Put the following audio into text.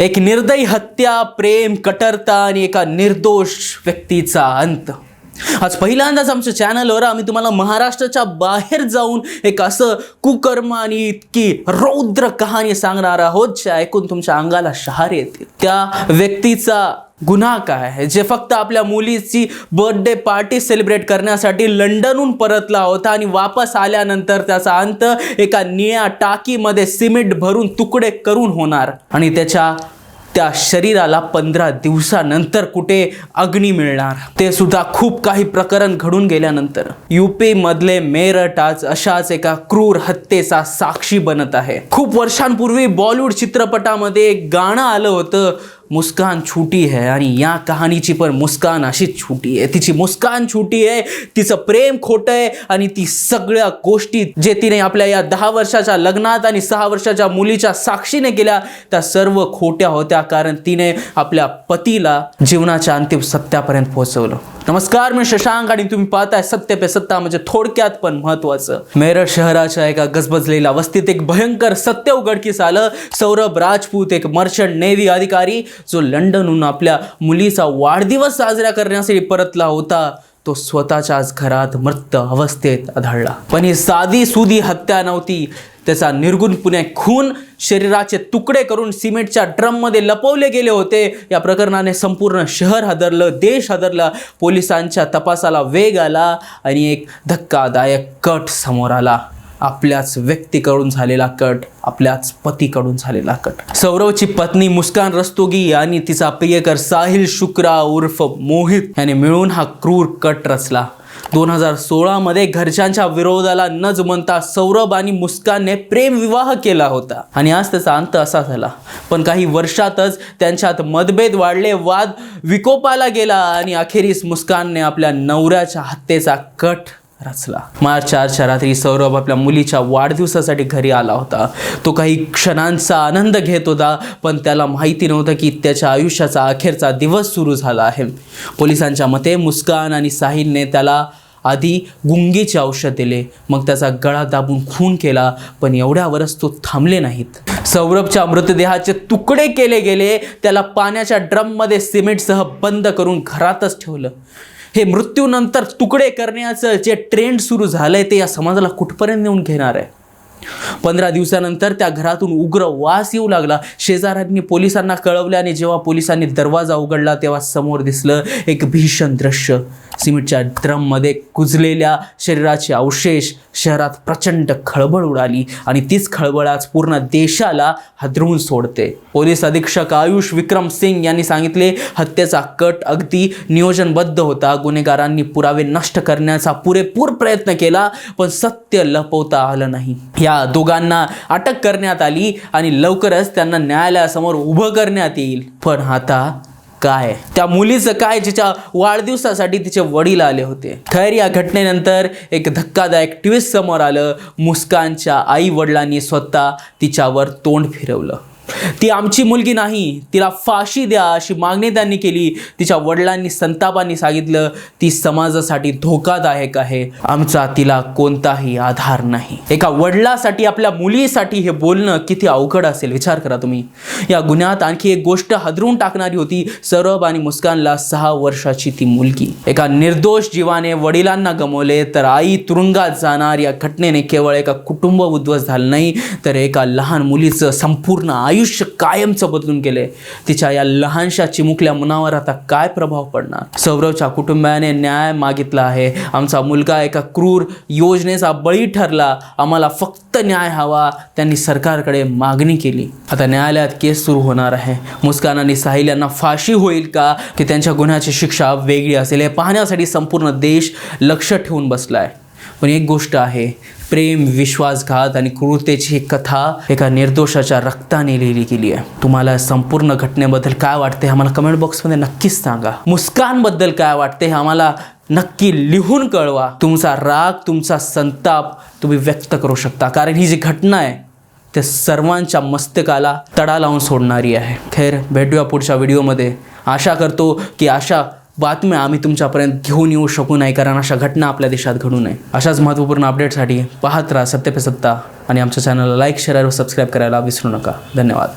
एक निर्दयी हत्या प्रेम कटरता आणि एका निर्दोष व्यक्तीचा अंत. आज पहिल्यांदाच आमच्या चॅनलवर आम्ही तुम्हाला महाराष्ट्राच्या बाहेर जाऊन एक असं कुकर्म आणि इतकी रौद्र कहाणी सांगणार आहोत जे ऐकून तुमच्या अंगाला शहार येतील. त्या व्यक्तीचा गुन्हा काय आहे? जे फक्त आपल्या मुलीची बर्थडे पार्टी सेलिब्रेट करण्यासाठी लंडनहून परतला होता आणि वापस आल्यानंतर त्याचा अंत एका निळ्या टाकीमध्ये सिमेंट भरून तुकडे करून होणार. आणि त्याच्या त्या शरीराला पंधरा दिवसानंतर कुठे अग्नी मिळणार? ते सुद्धा खूप काही प्रकरण घडून गेल्यानंतर. युपी मधले मेरठ आज अशाच एका क्रूर हत्येचा साक्षी बनत आहे. खूप वर्षांपूर्वी बॉलिवूड चित्रपटामध्ये एक गाणं आलं होतं मुस्कान छुटी है आणि या कहाणीची पण मुस्कान अशीच छुटी आहे तिची मुस्कान छुटी आहे तिचं प्रेम खोटं आहे आणि ती सगळ्या गोष्टी जे तिने आपल्या या दहा वर्षाच्या लग्नात आणि सहा वर्षाच्या मुलीच्या साक्षीने केल्या त्या सर्व खोट्या होत्या कारण तिने आपल्या पतीला जीवनाच्या अंतिम सत्यापर्यंत पोहोचवलं. नमस्कार मी शशांक आणि तुम्ही पाहताय सत्य पे सत्ता म्हणजे थोडक्यात पण महत्वाचं मेरठ शहराच्या एका गजबजलेल्या वस्तीत एक भयंकर सत्य उघडकीस आलं. सौरभ राजपूत एक मर्चंट नेव्ही अधिकारी जो लंडनहून आपल्या मुलीचा वाढदिवस साजरा करण्यासाठी परतला होता. तो स्वतःच्याच घरात मृत अवस्थेत आढळला. पण ही साधी सुधी हत्या नव्हती. त्याचा निर्गुण पुणे खून शरीराचे तुकडे करून सिमेंटच्या ड्रममध्ये लपवले गेले होते. या प्रकरणाने संपूर्ण शहर हादरलं देश हादरला. पोलिसांच्या तपासाला वेग आला आणि एक धक्कादायक कट समोर आला. आपल्याच व्यक्तीकडून झालेला कट आपल्याच पतीकडून झालेला कट. सौरवची पत्नी मुस्कान रस्तोगी आणि तिचा प्रियकर साहिल शुक्रा उर्फ मोहित याने मिळून हा क्रूर कट रचला. दोन हजार सोळामध्ये घरच्यांच्या विरोधाला न जुमनता सौरभ आणि मुस्कानने प्रेमविवाह केला होता. आणि आज त्याचा अंत असा झाला. पण काही वर्षातच त्यांच्यात मतभेद वाढले वाद विकोपाला गेला आणि अखेरीस मुस्कानने आपल्या नवऱ्याच्या हत्येचा कट रचला. मार्च चारच्या रात्री सौरभ आपल्या मुलीच्या वाढदिवसासाठी घरी आला होता. तो काही क्षणांचा आनंद घेत होता पण त्याला माहिती नव्हतं की त्याच्या आयुष्याचा अखेरचा दिवस सुरू झाला आहे. पोलिसांच्या मते मुस्कान आणि साहिलने त्याला आधी गुंगीचे औषध दिले. मग त्याचा गळा दाबून खून केला पण एवढ्यावरच तो थांबले नाहीत. सौरभच्या मृतदेहाचे तुकडे केले गेले त्याला पाण्याच्या ड्रममध्ये सिमेंटसह बंद करून घरातच ठेवलं. हे मृत्यूनंतर तुकडे करण्याचं जे ट्रेंड सुरू झालंय ते या समाजाला कुठपर्यंत नेऊन घेणार आहे? पंधरा दिवसानंतर त्या घरातून उग्र वास येऊ लागला. शेजाऱ्यांनी पोलिसांना कळवले आणि जेव्हा पोलिसांनी दरवाजा उघडला तेव्हा समोर दिसलं एक भीषण दृश्य. सिमेंटच्या ड्रममध्ये कुजलेल्या शरीराचे अवशेष शहरात प्रचंड खळबळ उडाली आणि तीच खळबळ आज पूर्ण देशाला हादरवून सोडते. पोलीस अधीक्षक आयुष विक्रम सिंग यांनी सांगितले हत्येचा कट अगदी नियोजनबद्ध होता. गुन्हेगारांनी पुरावे नष्ट करण्याचा पुरेपूर प्रयत्न केला पण सत्य लपवता आलं नाही. या दोघांना अटक करण्यात आली आणि लवकरच त्यांना न्यायालयासमोर उभं करण्यात येईल. पण आता काय त्या मुलीचं काय जिच्या वाढदिवसासाठी तिचे वडील आले होते. खैर या घटनेनंतर एक धक्कादायक ट्विस्ट समोर आलं. मुस्कानच्या आई वडिलांनी स्वतः तिच्यावर तोंड फिरवलं. ती आमची मुलगी नाही तिला फाशी द्या अशी मागणी त्यांनी केली. तिच्या वडिलांनी संतापाने सांगितलं ती समाजासाठी धोकादायक आहे. आमचा तिला कोणताही आधार नाही. एका वडिलासाठी आपल्या मुलीसाठी हे बोलणं किती अवघड असेल विचार करा तुम्ही. या गुन्ह्यात आणखी एक गोष्ट हदरून टाकणारी होती सौरभ आणि मुस्कानला सहा वर्षाची ती मुलगी. एका निर्दोष जीवाने वडिलांना गमवले तर आई तुरुंगात जाणार. या घटनेने केवळ एका कुटुंब उद्ध्वस्त झालं नाही तर एका लहान मुलीचं संपूर्ण आयुष्य कायमचं बदलून गेले तिच्या या लहानशा चिमुकल्या मनावर आता काय प्रभाव पडणार? सौरवच्या कुटुंबाने न्याय मागितला आहे. आमचा मुलगा एका क्रूर योजनेचा बळी ठरला. आम्हाला फक्त न्याय हवा. त्यांनी सरकारकडे मागणी केली. आता न्यायालयात केस सुरू होणार आहे. मुस्कान आणि साहिल यांना फाशी होईल का? की त्यांच्या गुन्ह्याची शिक्षा वेगळी असेल हे पाहण्यासाठी संपूर्ण देश लक्ष ठेवून बसलाय. पण एक गोष्ट आहे प्रेम विश्वासघात आणि क्रूरतेची ही कथा एका निर्दोषाच्या रक्ताने लिहिली गेली आहे. तुम्हाला संपूर्ण घटनेबद्दल काय वाटते आम्हाला कमेंट बॉक्समध्ये नक्कीच सांगा. मुस्कानबद्दल काय वाटते हे आम्हाला नक्की लिहून कळवा. तुमचा राग तुमचा संताप तुम्ही व्यक्त करू शकता. कारण ही जी घटना आहे ते सर्वांच्या मस्तकाला तडा लावून सोडणारी आहे. खैर भेटूया पुढच्या व्हिडिओमध्ये आशा करतो की अशा बातम्या आम्ही तुमच्यापर्यंत घेऊन येऊ शकू नाही कारण अशा घटना आपल्या देशात घडू नये. अशाच महत्त्वपूर्ण अपडेटसाठी पाहत राहा सत्य पे सत्ता आणि आमच्या चॅनलला लाईक शेअर व सबस्क्राईब करायला विसरू नका. धन्यवाद.